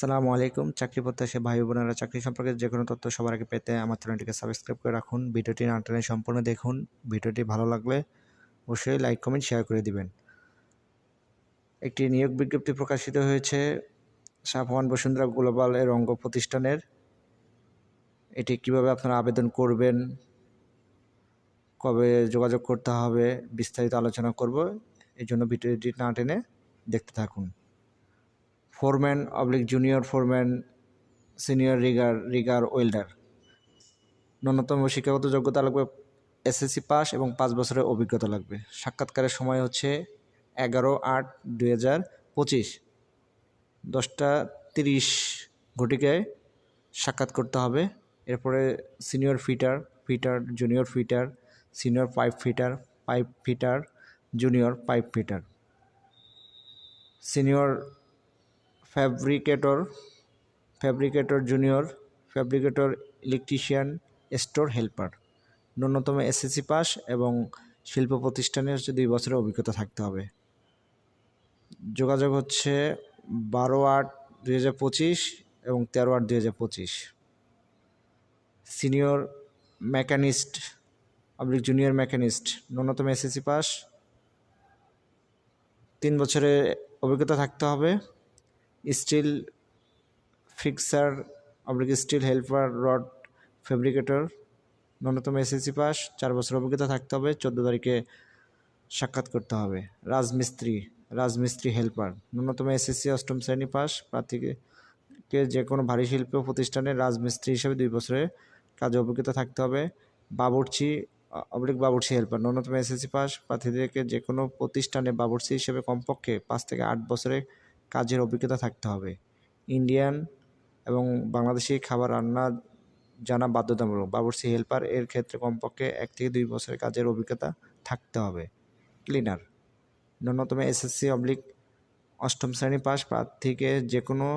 আসসালামু আলাইকুম। চাকরি প্রত্যাশী ভাই বোনেরা, চাকরি সম্পর্কে যে কোনো তথ্য সবার আগে পেতে আমার চ্যানেলটিকে সাবস্ক্রাইব করে রাখুন। ভিডিওটি না টেনে সম্পূর্ণ দেখুন। ভিডিওটি ভালো লাগলে অবশ্যই লাইক, কমেন্ট, শেয়ার করে দিবেন। একটি নিয়োগ বিজ্ঞপ্তি প্রকাশিত হয়েছে সাফওয়ান বসুন্ধরা গ্লোবাল এর অঙ্গ প্রতিষ্ঠানের। এটি কীভাবে আপনারা আবেদন করবেন, কবে যোগাযোগ করতে হবে, বিস্তারিত আলোচনা করব এই জন্য ভিডিওটি না টেনে দেখতে থাকুন। Foreman, oblique junior foreman, senior rigger rigger welder. ন্যূনতম শিক্ষাগত যোগ্যতা লাগবে এসএসসি পাস এবং পাঁচ বছরের অভিজ্ঞতা লাগবে। সাক্ষাৎকারের সময় হচ্ছে এগারো আট দুই হাজার পঁচিশ। দশটা তিরিশ ঘটিকায় সাক্ষাৎ করতে হবে। এরপরে senior fitter fitter, junior fitter, senior pipe fitter pipe fitter, junior pipe fitter. Senior fabricator fabricator junior, fabricator electrician, store helper. ন্যূনতম এসএসসি পাস এবং শিল্প প্রতিষ্ঠানের হচ্ছে দুই বছরের অভিজ্ঞতা থাকতে হবে। যোগাযোগ হচ্ছে বারো আট দুই হাজার পঁচিশ এবং তেরো আট দুই হাজার পঁচিশ। Senior machinist oblique junior machinist, ন্যূনতম এসএসসি পাস। তিন বছরের অভিজ্ঞতা থাকতে হবে। Steel fixer, oblique steel helper, rod fabricator, ন্যূনতম এসএসসি পাস, চার বছর অভিজ্ঞতা থাকতে হবে, চোদ্দ তারিখে সাক্ষাৎ করতে হবে। রাজমিস্ত্রি রাজমিস্ত্রি হেল্পার, ন্যূনতম এসএসসি অষ্টম শ্রেণি পাস, প্রার্থীকে যে কোনো ভারী শিল্প প্রতিষ্ঠানে রাজমিস্ত্রি হিসেবে দুই বছরের কাজে অভিজ্ঞতা থাকতে হবে। বাবুর্চি, অবলিক বাবুর্চি হেল্পার, ন্যূনতম এসএসসি পাস, প্রার্থীদেরকে যে কোনো প্রতিষ্ঠানে বাবুর্চি হিসেবে কমপক্ষে পাঁচ থেকে আট বছরের কাজের অভিজ্ঞতা থাকতে হবে। ইন্ডিয়ান এবং বাংলাদেশি খাবার রান্না জানা বাধ্যতামূলক। বাবুর্চি হেল্পার এর ক্ষেত্রে কমপক্ষে এক থেকে দুই বছরের কাজের অভিজ্ঞতা থাকতে হবে। ক্লিনার, ন্যূনতম এসএসসি অবলিক অষ্টম শ্রেণি পাস প্রার্থীকে যে কোনো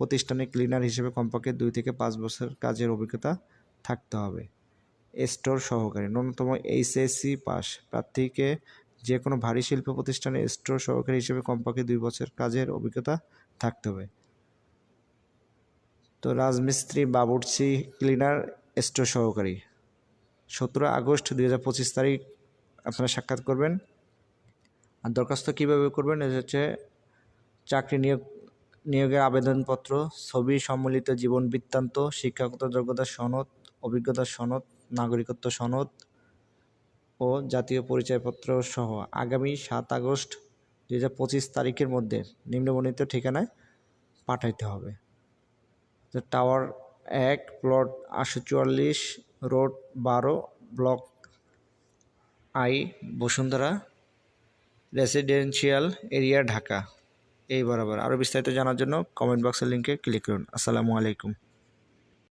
প্রতিষ্ঠানে ক্লিনার হিসেবে কমপক্ষে দুই থেকে পাঁচ বছর কাজের অভিজ্ঞতা থাকতে হবে। স্টোর সহকারী ন্যূনতম এইচএসসি পাস প্রার্থীকে যে কোনো ভারী শিল্প প্রতিষ্ঠানে স্টোর সহকারী হিসেবে কমপক্ষে দুই বছর কাজের অভিজ্ঞতা থাকতে হবে। তো রাজমিস্ত্রি, বাবুর্চি, ক্লিনার, স্টোর সহকারী। সতেরো আগস্ট দুই হাজার পঁচিশ তারিখ, আপনারা সাক্ষাৎ করবেন। আর দরখাস্ত কীভাবে করবেন, এটা হচ্ছে চাকরি নিয়োগ, নিয়োগের আবেদনপত্র, ছবি সম্মিলিত জীবন বৃত্তান্ত, শিক্ষাগত যোগ্যতা সনদ, অভিজ্ঞতা সনদ, নাগরিকত্ব সনদ ও জাতীয় পরিচয়পত্র সহ আগামী সাত আগস্ট দু হাজার পঁচিশ তারিখের মধ্যে নিম্নবর্ণিত ঠিকানায় পাঠাইতে হবে। টাওয়ার এক প্লট আটশো চুয়াল্লিশ রোড বারো block I Bashundhara residential area Dhaka. এই বরাবর। আরও বিস্তারিত জানার জন্য কমেন্ট বক্সের লিঙ্কে ক্লিক করুন। আসসালামু আলাইকুম।